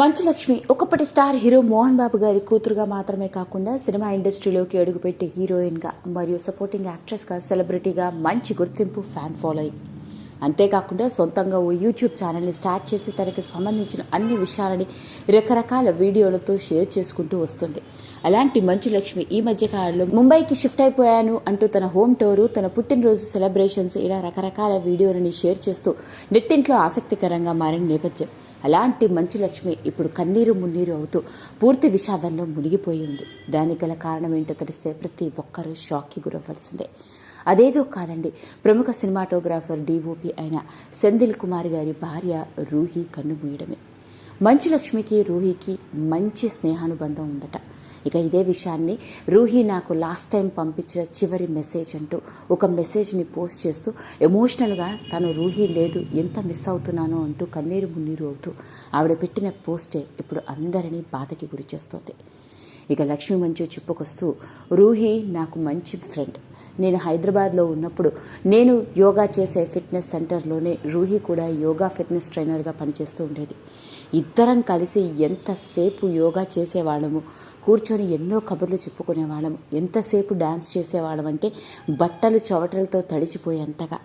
మంచులక్ష్మి ఒకప్పటి star hero Mohan Babu గారి కూతురుగా మాత్రమే కాకుండా సినిమా ఇండస్ట్రీలోకి అడుగుపెట్టే హీరోయిన్గా మరియు సపోర్టింగ్ యాక్ట్రెస్గా సెలబ్రిటీగా మంచి గుర్తింపు ఫ్యాన్ ఫాలోయింగ్ అంతేకాకుండా సొంతంగా ఓ యూట్యూబ్ ఛానల్ని స్టార్ట్ చేసి తనకి సంబంధించిన అన్ని విషయాలని రకరకాల వీడియోలతో షేర్ చేసుకుంటూ వస్తుంది. అలాంటి మంచు లక్ష్మి ఈ మధ్య కాలంలో ముంబైకి షిఫ్ట్ అయిపోయాను అంటూ తన హోమ్ టూరు తన పుట్టినరోజు సెలబ్రేషన్స్ ఇలా రకరకాల వీడియోలని షేర్ చేస్తూ నెట్టింట్లో ఆసక్తికరంగా మారిన నేపథ్యం. అలాంటి మంచు లక్ష్మి ఇప్పుడు కన్నీరు మున్నీరు అవుతూ పూర్తి విషాదంలో మునిగిపోయి ఉంది. దానికి గల కారణం ఏంటో తెలిస్తే ప్రతి ఒక్కరూ షాక్కి గురవ్వాల్సిందే. అదేదో కాదండి. ప్రముఖ సినిమాటోగ్రాఫర్ డిఓపి అయిన సెందిల్ కుమార్ గారి భార్య రూహి కన్నుమూయడమే మంచు లక్ష్మికి రూహికి మంచి స్నేహానుబంధం ఉందట. ఇక ఇదే విషయాన్ని రూహి నాకు లాస్ట్ టైం పంపించిన చివరి మెసేజ్ అంటూ ఒక మెసేజ్ని పోస్ట్ చేస్తూ ఎమోషనల్గా తను రూహి లేదు ఎంత మిస్ అవుతున్నానో అంటూ కన్నీరు మున్నీరు అవుతూ ఆవిడ పెట్టిన పోస్టే ఇప్పుడు అందరినీ బాధకి గురి చేస్తోంది. ఇక లక్ష్మి మంచు చెప్పుకొస్తూ రూహి నాకు మంచి ఫ్రెండ్ నేను హైదరాబాద్లో ఉన్నప్పుడు నేను యోగా చేసే ఫిట్నెస్ సెంటర్లోనే రూహి కూడా యోగా ఫిట్నెస్ ట్రైనర్గా పనిచేస్తూ ఉండేది. ఇద్దరం కలిసి ఎంతసేపు యోగా చేసేవాళ్ళము కూర్చొని ఎన్నో కబుర్లు చెప్పుకునేవాళ్ళము ఎంతసేపు డాన్స్ చేసేవాళ్ళం అంటే బట్టలు చవటలతో తడిచిపోయేంతగా.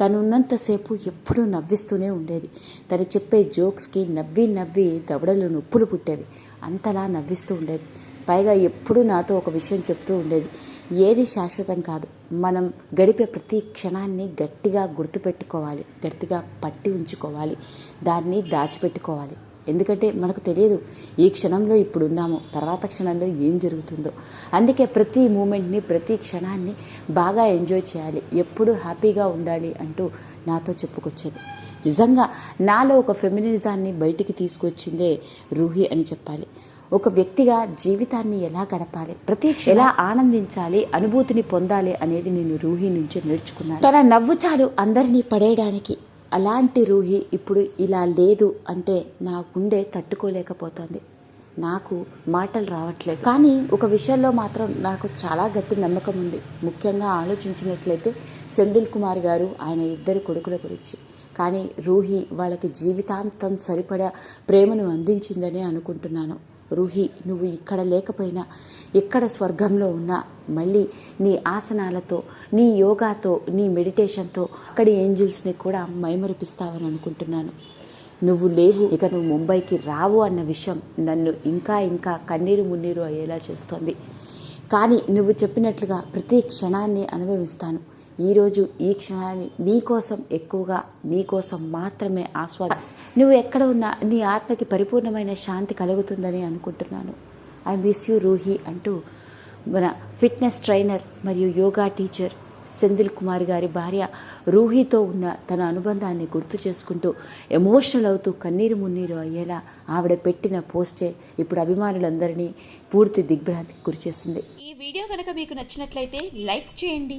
తను ఉన్నంతసేపు ఎప్పుడూ నవ్విస్తూనే ఉండేది. తను చెప్పే జోక్స్కి నవ్వి నవ్వి దవడలు నొప్పులు పుట్టేవి. అంతలా నవ్విస్తూ ఉండేది. పైగా ఎప్పుడూ నాతో ఒక విషయం చెప్తూ ఉండేది. ఏది శాశ్వతం కాదు. మనం గడిపే ప్రతి క్షణాన్ని గట్టిగా గుర్తుపెట్టుకోవాలి. గట్టిగా పట్టి ఉంచుకోవాలి. దాన్ని దాచిపెట్టుకోవాలి. ఎందుకంటే మనకు తెలియదు ఈ క్షణంలో ఇప్పుడు ఉన్నాము తర్వాత క్షణంలో ఏం జరుగుతుందో. అందుకే ప్రతి మూమెంట్ని ప్రతి క్షణాన్ని బాగా ఎంజాయ్ చేయాలి. ఎప్పుడు హ్యాపీగా ఉండాలి అంటూ నాతో చెప్పుకొచ్చేది. నిజంగా నాలో ఒక ఫెమినిజాన్ని బయటికి తీసుకొచ్చిందే రూహి అని చెప్పాలి. ఒక వ్యక్తిగా జీవితాన్ని ఎలా గడపాలి? ప్రతి ఎలా ఆనందించాలి? అనుభూతిని పొందాలి అనేది నేను రూహి నుంచి నేర్చుకున్నాను. తన నవ్వు చాలు అందరినీ పడేయడానికి అలాంటి రూహి ఇప్పుడు ఇలా లేదు అంటే నా గుండె తట్టుకోలేకపోతుంది. నాకు మాటలు రావట్లేదు. కానీ ఒక విషయంలో మాత్రం నాకు చాలా గట్టి నమ్మకం ఉంది. ముఖ్యంగా ఆలోచించినట్లయితే సెందిల్ కుమార్ గారు ఆయన ఇద్దరు కొడుకుల గురించి. కానీ రూహి వాళ్ళకి జీవితాంతం సరిపడా ప్రేమను అందించిందని అనుకుంటున్నాను. రూహి నువ్వు ఇక్కడ లేకపోయినా ఎక్కడ స్వర్గంలో ఉన్నా మళ్ళీ నీ ఆసనాలతో నీ యోగాతో నీ మెడిటేషన్తో అక్కడి ఏంజిల్స్ని కూడా మైమరిపిస్తావని అనుకుంటున్నాను. నువ్వు లేవు ఇక నువ్వు ముంబైకి రావు అన్న విషయం నన్ను ఇంకా ఇంకా కన్నీరు మున్నీరు అయ్యేలా చేస్తోంది. కానీ నువ్వు చెప్పినట్లుగా ప్రతి క్షణాన్ని అనుభవిస్తాను. ఈరోజు ఈ క్షణాన్ని నీకోసం ఎక్కువగా నీకోసం మాత్రమే ఆస్వాదిస్తాను నువ్వు ఎక్కడ ఉన్నా నీ ఆత్మకి పరిపూర్ణమైన శాంతి కలుగుతుందని అనుకుంటున్నాను. ఐ మిస్ యూ రూహి అంటూ మన ఫిట్నెస్ ట్రైనర్ మరియు యోగా టీచర్ సెందిల్ కుమార్ గారి భార్య రూహితో ఉన్న తన అనుబంధాన్ని గుర్తు చేసుకుంటూ ఎమోషనల్ అవుతూ కన్నీరు మున్నీరు అయ్యేలా ఆవిడ పెట్టిన పోస్టే ఇప్పుడు అభిమానులందరినీ పూర్తి దిగ్భ్రాంతికి గురిచేసింది ఈ వీడియో కనుక మీకు నచ్చినట్లయితే లైక్ చేయండి.